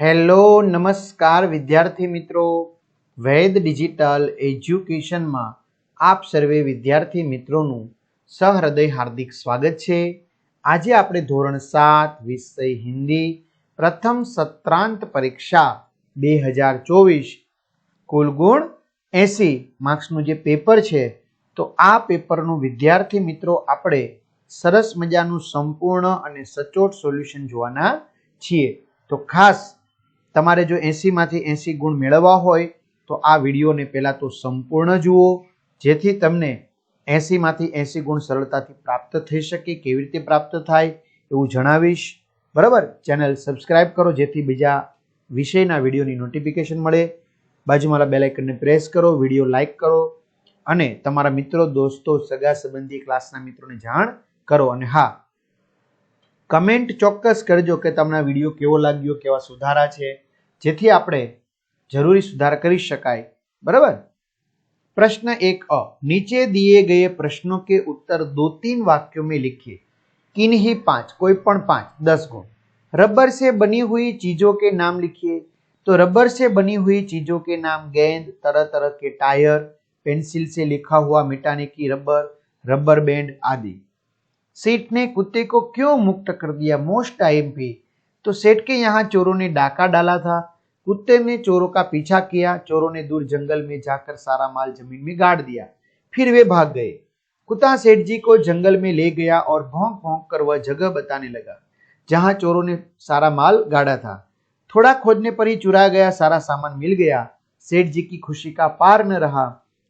Hello, નમસ્કાર વિદ્યાર્થી મિત્રો. વૈદ ડિજિટલ એજ્યુકેશનમાં આપ સર્વે વિદ્યાર્થી મિત્રોનું સહૃદય હાર્દિક સ્વાગત છે. આજે આપણે ધોરણ સાત, વિષય હિન્દી, પ્રથમ સત્રાંત પરીક્ષા બે હજાર ચોવીસ કુલ ગુણ એસી માર્ક્સનું જે પેપર છે, તો આ પેપરનું વિદ્યાર્થી મિત્રો આપણે સરસ મજાનું સંપૂર્ણ અને સચોટ સોલ્યુશન જોવાના છીએ. તો ખાસ તમારે જો એંસીમાંથી એંસી ગુણ મેળવવા હોય, તો આ વિડીયોને પહેલાં તો સંપૂર્ણ જુઓ, જેથી તમને એંસીમાંથી એંસી ગુણ સરળતાથી પ્રાપ્ત થઈ શકે, કેવી રીતે પ્રાપ્ત થાય એવું જણાવીશ. બરાબર? ચેનલ સબસ્ક્રાઇબ કરો, જેથી બીજા વિષયના વિડીયોની નોટિફિકેશન મળે. બાજુમાં બેલાઇકનને પ્રેસ કરો, વીડિયો લાઇક કરો, અને તમારા મિત્રો, દોસ્તો, સગા સંબંધી, ક્લાસના મિત્રોને જાણ કરો. અને હા, કમેન્ટ ચોક્કસ કરજો કે તમને વીડિયો કેવો લાગ્યો, કેવા સુધારા છે. જેથી આપણે જરૂરી સુધાર કરી શકાય બરાબર प्रश्न एक अ नीचे दिए गए प्रश्नों के उत्तर दो तीन वाक्यों में लिखिए किन्हीं पांच कोई पण पांच दस गुण रबर से बनी हुई चीजों के नाम लिखिए तो रबर से बनी हुई चीजों के नाम गेंद तरह तरह के टायर पेंसिल से लिखा हुआ मिटाने की रबर रबर बैंड आदि सेठ ने कुत्ते को क्यों मुक्त कर दिया मोस्ट आईएमपी तो सेठ के यहाँ चोरों ने डाका डाला था कुत्ते ने चोरों का पीछा किया चोरों ने दूर जंगल में जाकर सारा माल जमीन में गाड़ दिया फिर वे भाग गए कुत्ता सेठ जी को जंगल में ले गया और भौंक भौंक कर वह जगह बताने लगा जहां चोरों ने सारा माल गाड़ा था थोड़ा खोदने पर ही चुराया गया सारा सामान मिल गया सेठ जी की खुशी का पार न रहा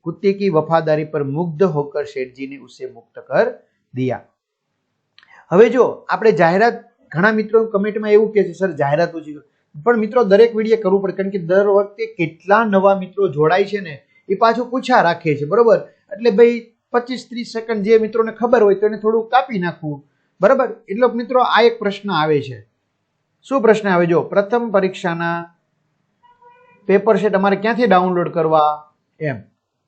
कुत्ते की वफादारी पर मुग्ध होकर सेठ जी ने उसे मुक्त कर दिया હવે જો આપણે જાહેરાત ઘણા મિત્રો કમેન્ટમાં એવું કહે છે સર જાહેરાત ઓછી કરો. પણ મિત્રો, દરેક વીડિયો કરવું પડે. કારણ કે દર વખતે કેટલા નવા મિત્રો જોડાય છે ને, એ પાછું પૂછા રાખે છે. બરોબર? એટલે ભાઈ, પચીસ ત્રીસ સેકન્ડ જે મિત્રોને ખબર હોય તો એને થોડું કાપી નાખવું. બરાબર? એટલે મિત્રો, આ એક પ્રશ્ન આવે છે. શું પ્રશ્ન આવે? જો, પ્રથમ પરીક્ષાના પેપર સેટ અમારે ક્યાંથી ડાઉનલોડ કરવા? એમ.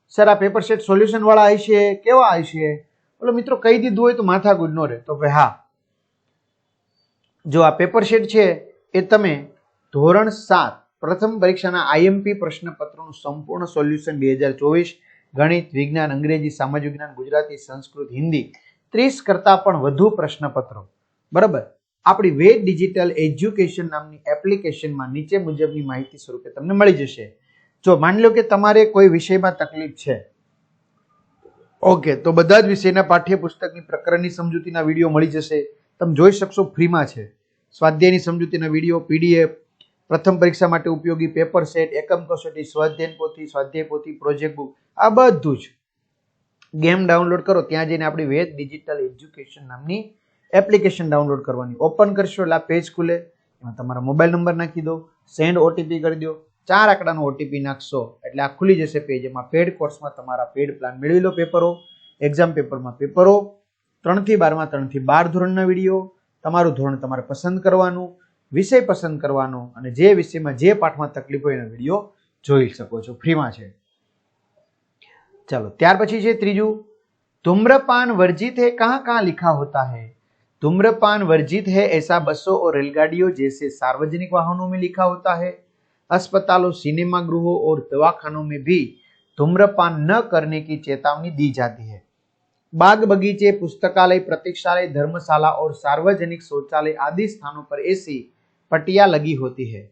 સર આ પેપર સેટ સોલ્યુશન વાળા હશે કેવા હશે બોલો, મિત્રો, કહી દીધું હોય તો માથા ગુજ નો રહે. તો ભાઈ હા. જો આ પેપર સેટ છે, એ તમે ધોરણ સાત, પ્રથમ પરીક્ષાના આઈએમપી પ્રશ્નપત્રનું સંપૂર્ણ સોલ્યુશન બે હજાર ચોવીસ, ગણિત, વિજ્ઞાન, અંગ્રેજી, સામાજિક વિજ્ઞાન, ગુજરાતી, સંસ્કૃત, હિન્દી, ત્રીસ કરતાં પણ વધુ પ્રશ્નપત્રો. બરાબર? આપણી વેદ ડિજિટલ એજ્યુકેશન નામની એપ્લિકેશનમાં નીચે મુજબની માહિતી સ્વરૂપે તમને મળી જશે. જો માની લો કે તમારે કોઈ વિષયમાં તકલીફ છે, ઓકે, તો બધા જ વિષયના પાઠ્યપુસ્તકની પ્રકરણની સમજૂતીના વીડિયો મળી જશે. તમે જોઈ શકશો ફ્રીમાં છે. સ્વાધ્યાયની સમજૂતીના વીડિયો, પીડીએફ પ્રથમ પરીક્ષા માટે ઉપયોગી પેપર સેટ, એકમ કસોટી સ્વાધ્યાયન પોથી, સ્વાધ્યાય પોથી, પ્રોજેક્ટ બુક, આ બધું જ. ગેમ ડાઉનલોડ કરો, ત્યાં જઈને આપણી વેદ ડિજિટલ એજ્યુકેશન નામની એપ્લિકેશન ડાઉનલોડ કરવાની. ઓપન કરશો એટલે આ પેજ ખુલે, એમાં તમારા મોબાઈલ નંબર નાખી દો, સેન્ડ ઓટીપી કરી દો, ચાર આંકડાનો ઓટીપી નાખશો, એટલે આ ખુલી જશે પેજ. એમાં પેડ કોર્સમાં તમારા પેડ પ્લાન મેળવી લો પેપરો એક્ઝામ પેપરમાં પેપરો ત્રણથી બારમાં ત્રણથી બાર ધોરણના વીડિયો, તમારું ધોરણ તમારે પસંદ કરવાનું વિષય પસંદ કરવાનો અને જે વિષયમાં જે પાઠમાં તકલીફ હોય એનો વિડીયો જોઈ શકો છો ફ્રીમાં છે ચાલો ત્યાર પછી છે ત્રીજું धूम्रपान वर्जित है कहाँ कहाँ लिखा होता है धूम्रपान वर्जित है ऐसा बसों और रेलगाड़ियों जैसे सार्वजनिक वाहनों में लिखा होता है अस्पतालों सिनेमा गृहों और दवाखानों में भी धूम्रपान न करने की चेतावनी दी जाती है बाग बगीचे पुस्तकालय प्रतीक्षालय धर्मशाला और सार्वजनिक शौचालय आदि स्थानों पर ऐसी पट्टियां लगी होती है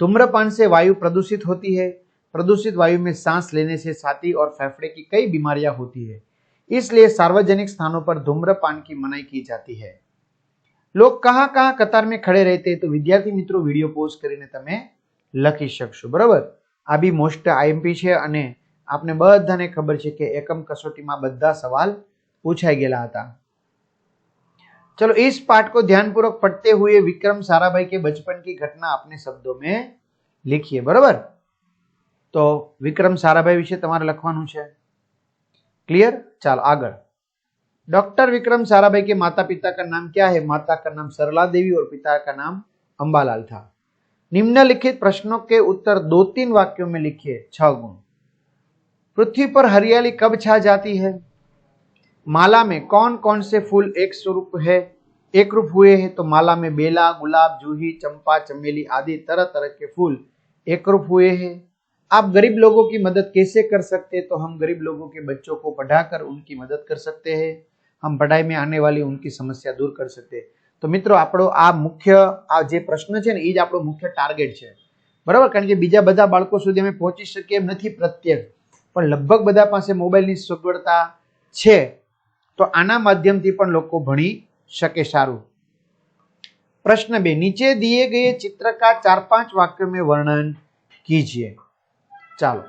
धूम्रपान से वायु प्रदूषित होती है प्रदूषित वायु में सांस लेने से छाती और फेफड़े की कई बीमारियां होती है इसलिए सार्वजनिक स्थानों पर धूम्रपान की मनाई की जाती है लोग कहाँ कहाँ कतार में खड़े रहते हैं तो વિદ્યાર્થી મિત્રો વિડીયો પોઝ કરીને તમે લખી શકશો બરાબર આ બી મોસ્ટ આઈએમપી છે અને આપને બધાને ખબર છે કે એકમ કસોટીમાં બધા સવાલ પૂછાઈ ગયેલા હતા चलो इस पाठ को ध्यानपूर्वक पढ़ते हुए विक्रम साराभाई के बचपन की घटना अपने शब्दों में लिखिए बराबर तो विक्रम साराभाई વિશે તમારે લખવાનું છે क्लियर चलो आगे डॉक्टर विक्रम साराभाई के माता पिता का नाम क्या है माता का नाम सरला देवी और पिता का नाम अंबालाल था निम्नलिखित प्रश्नों के उत्तर दो तीन वाक्यों में लिखिए छह गुण पृथ्वी पर हरियाली कब छा जाती है माला में कौन कौन से फूल एक स्वरूप है एक रूप हुए हैं तो माला में बेला गुलाब जूही चंपा चमेली आदि तरह तरह के फूल एक रूप हुए हैं आप गरीब लोगों की मदद कैसे कर सकते हैं तो हम गरीब लोगों के बच्चों को पढ़ाकर उनकी मदद कर सकते हैं हम पढ़ाई में आने वाली उनकी समस्या दूर कर सकते हैं તો મિત્રો આપણો આ મુખ્ય આ જે પ્રશ્ન છે ને એ જ આપણો મુખ્ય ટાર્ગેટ છે બરાબર કારણ કે બીજા બધા બાળકો સુધી અમે પહોંચી શકીએ એમ નથી પ્રત્યેક પણ લગભગ બધા પાસે મોબાઈલની સગવડતા છે તો આના માધ્યમથી પણ લોકો ભણી શકે સારું प्रश्न बे नीचे दिए गए चित्र का चार पांच वाक्यों में वर्णन कीजिए चलो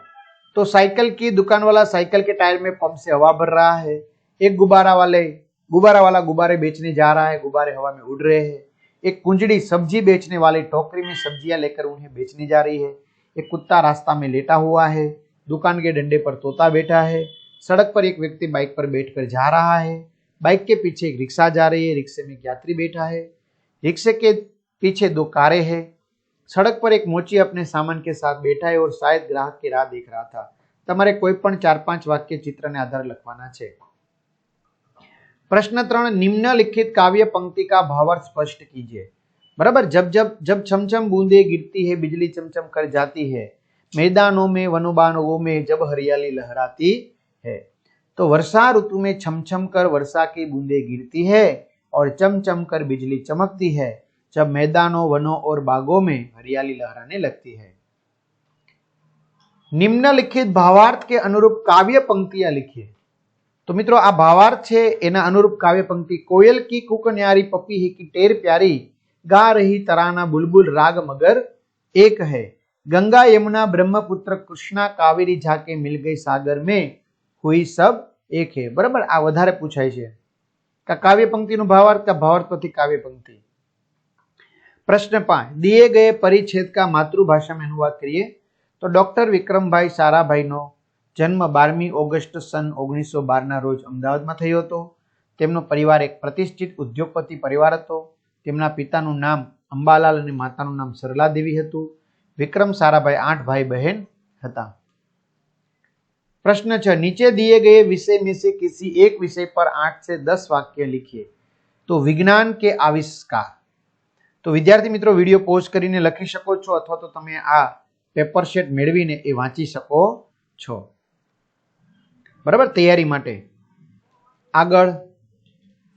तो साइकिल की दुकान वाला साइकिल के टायर में पंप से हवा भर रहा है एक गुब्बारा वाले गुब्बारा वाला गुब्बारे बेचने जा रहा है गुब्बारे हवा में उड़ रहे हैं एक कुंजड़ी सब्जी बेचने वाली टोकरी में सब्जियां लेकर उन्हें बेचने जा रही है एक कुत्ता रास्ता में लेटा हुआ है दुकान के डंडे पर तोता बैठा है सड़क पर एक व्यक्ति बाइक पर बैठकर जा रहा है बाइक के पीछे एक रिक्शा जा रही है रिक्शे में एक यात्री बैठा है रिक्शे के पीछे दो कारें हैं सड़क पर एक मोची अपने सामान के साथ बैठा है और शायद ग्राहक की राह देख रहा था તમારે કોઈ પણ ચાર પાંચ વાક્ય ચિત્રને આધારે લખવાના છે प्रश्न त्रण निम्नलिखित काव्य पंक्ति का भावार्थ स्पष्ट कीजिए बराबर जब जब जब छमछम बूंदे गिरती है बिजली चमचम कर जाती है मैदानों में वनोबानों में जब हरियाली लहराती है तो वर्षा ऋतु में छमछम कर वर्षा की बूंदे गिरती है और चमचम कर बिजली चमकती है जब मैदानों वनों और बागों में हरियाली लहराने लगती है નિમ્નલિખિત ભાવાર્થ કે અનુરૂપ કાવ્ય પંક્તિયા લીખીએ તો મિત્રો આ ભાવાર્થ છે એના અનુરૂપ કાવ્ય પંક્તિ કોયલ કી કુક ન્યારી પપી હી की टेर प्यारी गा रही तराना बुलबुल राग मगर एक है गंगा यमुना ब्रह्मपुत्र कृष्णा कावेरी झाके मिल गई सागर में કોઈ સબ એક હે. બરાબર? આ વધારે પૂછાય છે. કાવ્ય પંક્તિનો ભાવાર્થ ભાવાર્થ પરથી કાવ્ય પંક્તિ. પ્રશ્ન પાંચ. દિએ ગયે પરિચ્છેદ કા માતૃભાષામાં અનુવાદ કરીએ? તો ડોક્ટર વિક્રમભાઈ સારાભાઈનો જન્મ બારમી ઓગસ્ટ સન ઓગણીસો બારના રોજ અમદાવાદમાં થયો હતો. તેમનો પરિવાર એક પ્રતિષ્ઠિત ઉદ્યોગપતિ પરિવાર હતો. તેમના પિતાનું નામ અંબાલાલ અને માતાનું નામ સરલાદેવી હતું. વિક્રમ સારાભાઈ આઠ ભાઈ બહેન હતા. प्रश्न छ नीचे दिए गए विषय में से किसी एक विषय पर आठ से दस वाक्य लिखिए तो विज्ञान के आविष्कार તો વિદ્યાર્થી મિત્રો વિડીયો પોઝ કરીને લખી શકો છો અથવા તો તમે આ પેપર શેટ મેળવીને એ વાંચી શકો છો બરાબર તૈયારી માટે આગળ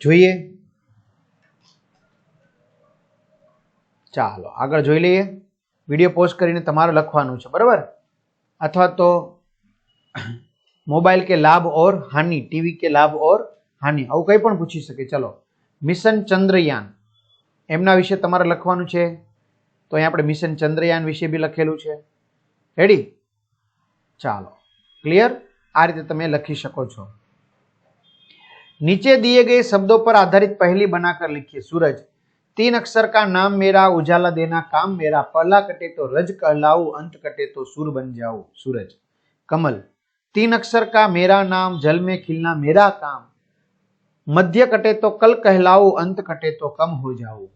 જોઈએ ચાલો આગળ જોઈ લઈએ વિડીયો પોસ્ટ કરીને તમારે લખવાનું છે બરાબર અથવા તો મોબાઈલ કે લાભ ઓર હાનિ ટીવી કે લાભ ઓર હાનિ આવું કંઈ પણ પૂછી શકે ચલો મિશન ચંદ્રયાન એમના વિશે તમારે લખવાનું છે તો અહીં આપણે મિશન ચંદ્રયાન વિશે બી લખેલું છે રેડી ચાલો ક્લિયર આ રીતે તમે લખી શકો છો नीचे दिए गए शब्दों पर आधारित पहली बनाकर लिखिए सूरज तीन अक्षर का नाम मेरा उजाला देना काम मेरा पहला कटे तो रज कहलाऊ अंत कटे तो सुर बन जाओ सूरज कमल तीन अक्षर का मेरा नाम, जल में खिलना मेरा काम। मध्य कटे तो कल कहलाऊ अंत कटे तो कम हो जाओ।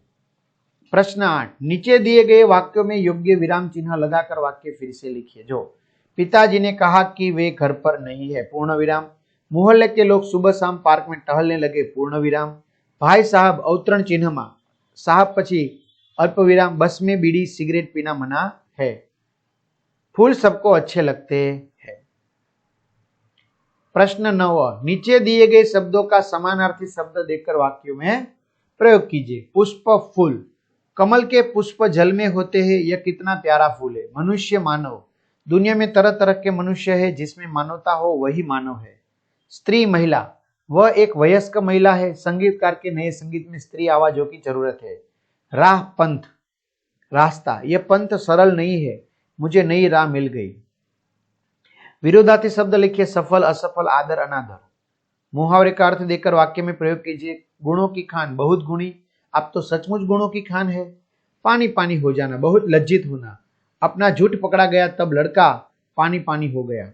प्रश्न आठ, नीचे दिए गए वाक्यों में योग्य विराम चिन्ह लगाकर वाक्य फिर से लिखिए। जो पिताजी ने कहा कि वे घर पर नहीं है, पूर्ण विराम। मोहल्ले के लोग सुबह शाम पार्क में टहलने लगे, पूर्ण विराम। भाई साहब, अवतरण चिन्ह में। साहब पची अल्प विराम, बस में बीड़ी, सिगरेट पीना मना है। फूल सबको अच्छे लगते हैं। प्रश्न नौ नीचे दिए गए शब्दों का समानार्थी शब्द देकर वाक्यों में प्रयोग कीजिए। पुष्प फूल। कमल के पुष्प जल में होते हैं, यह कितना प्यारा फूल है। मनुष्य मानव। दुनिया में तरह तरह के मनुष्य है, जिसमें मानवता हो, वही मानव है। स्त्री महिला। वह एक वयस्क महिला है। संगीतकार के नए संगीत में स्त्री आवाजों की ज़रूरत है। राह पंथ। रास्ता। यह पंथ सरल नहीं है। मुझे नई राह मिल गई। विरोधार्थी शब्द लिखिए, सफल, असफल, आदर, अनादर। मुहावरे का अर्थ देकर वाक्य में प्रयोग कीजिए, गुणों की खान, बहुत गुणी। आप तो सचमुच गुणों की खान है। पानी पानी हो जाना, बहुत लज्जित होना। अपना झूठ पकड़ा गया, तब लड़का पानी पानी हो गया।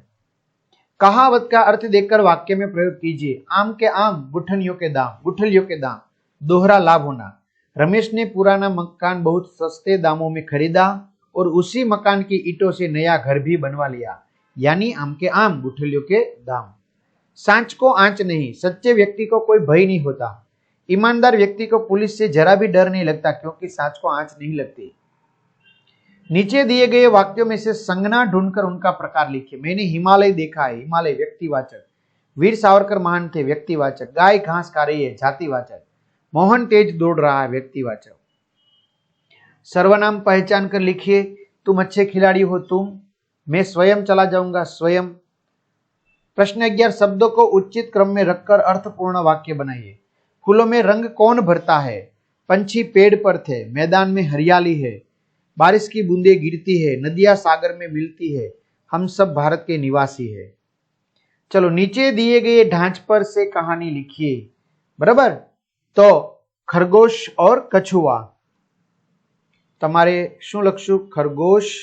कहावत का अर्थ देकर वाक्य में प्रयोग कीजिए, आम के आम गुठलियों के दाम गुठलियों के दाम। दोहरा लाभ होना। रमेश ने पुराना मकान बहुत सस्ते दामों में खरीदा और उसी मकान की ईटों से नया घर भी बनवा लिया। यानी आम के आम, गुठलियों के दाम। सांच को आँच नहीं, सच्चे व्यक्ति को कोई भय नहीं होता। ईमानदार व्यक्ति को पुलिस से जरा भी डर नहीं लगता, क्योंकि सांच को आँच नहीं लगती। नीचे दिए गए वाक्यों में से संज्ञा ढूंढकर उनका प्रकार लिखिए। मैंने हिमालय देखा है, हिमालय व्यक्तिवाचक। वीर सावरकर महान थे, व्यक्तिवाचक। गाय, घास खा रही है, जातिवाचक। मोहन तेज दौड़ रहा है, व्यक्तिवाचक। सर्वनाम पहचान कर लिखिए, तुम अच्छे खिलाड़ी हो, तुम मैं स्वयं चला जाऊंगा स्वयं प्रश्न ग्यारह शब्दों को उचित क्रम में रखकर अर्थपूर्ण वाक्य बनाइए फूलों में रंग कौन भरता है पंछी पेड़ पर थे मैदान में हरियाली है बारिश की बूंदे गिरती है नदियां सागर में मिलती है हम सब भारत के निवासी है चलो नीचे दिए गए ढांच पर से कहानी लिखिए बराबर तो खरगोश और कछुआ તમારે શું લખશું ખરગોશ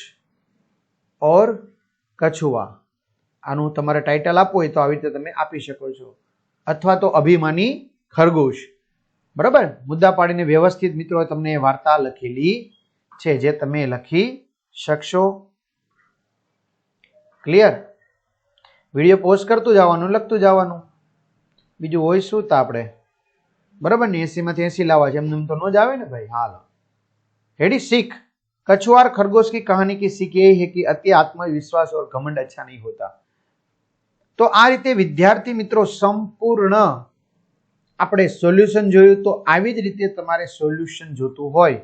ઓર કછુઆ. આનું તમારે ટાઇટલ આપવું હોય તો આવી રીતે તમે આપી શકો છો. અથવા તો અભિમાની ખરગોશ. બરાબર? મુદ્દા પાડીને વ્યવસ્થિત મિત્રો તમને વાર્તા લખેલી છે જે તમે લખી શકશો. ક્લિયર વીડિયો પોસ્ટ કરતું જવાનું, લખતું જવાનું. બીજું હોય શું તા આપણે? બરાબર? ને એસીમાંથી એસી લાવવા છે. એમને તો ન જ આવે ને ભાઈ? હાલ. રેડી શીખ कछुआर खरगोश की कहानी की सीख यही है कि अति आत्मविश्वास और घमंड अच्छा नहीं होता તો આ રીતે વિદ્યાર્થી મિત્રો સંપૂર્ણ આપણે સોલ્યુશન જોયું તો આવી જ રીતે તમારે સોલ્યુશન જોતું હોય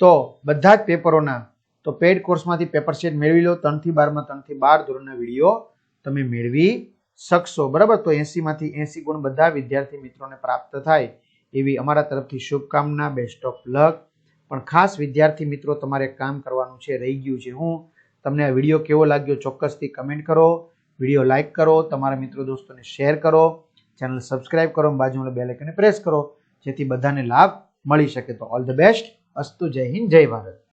તો બધા જ પેપરોના તો પેડ કોર્સમાંથી પેપર સેટ મેળવી લો ત્રણથી બારમાં ત્રણથી બાર ધોરણના વિડીયો તમે મેળવી શકશો બરાબર તો એસીમાંથી એસી ગુણ બધા વિદ્યાર્થી મિત્રોને પ્રાપ્ત થાય એવી અમારા તરફથી શુભકામના બેસ્ટ ઓફ લક પણ ખાસ વિદ્યાર્થી મિત્રો, તમારે કામ કરવાનું છે, રહી ગયું છે. હું તમને આ વીડિયો કેવો લાગ્યો ચોક્કસથી કમેન્ટ કરો, વીડિયો લાઇક કરો, તમારા મિત્રો દોસ્તોને શેર કરો, ચેનલ સબસ્ક્રાઇબ કરો, બાજુમાં બેલ આઇકનને પ્રેસ કરો, જેથી બધાને લાભ મળી શકે. તો ઓલ ધ બેસ્ટ, અસ્તુ જય હિન્દ, જય ભારત.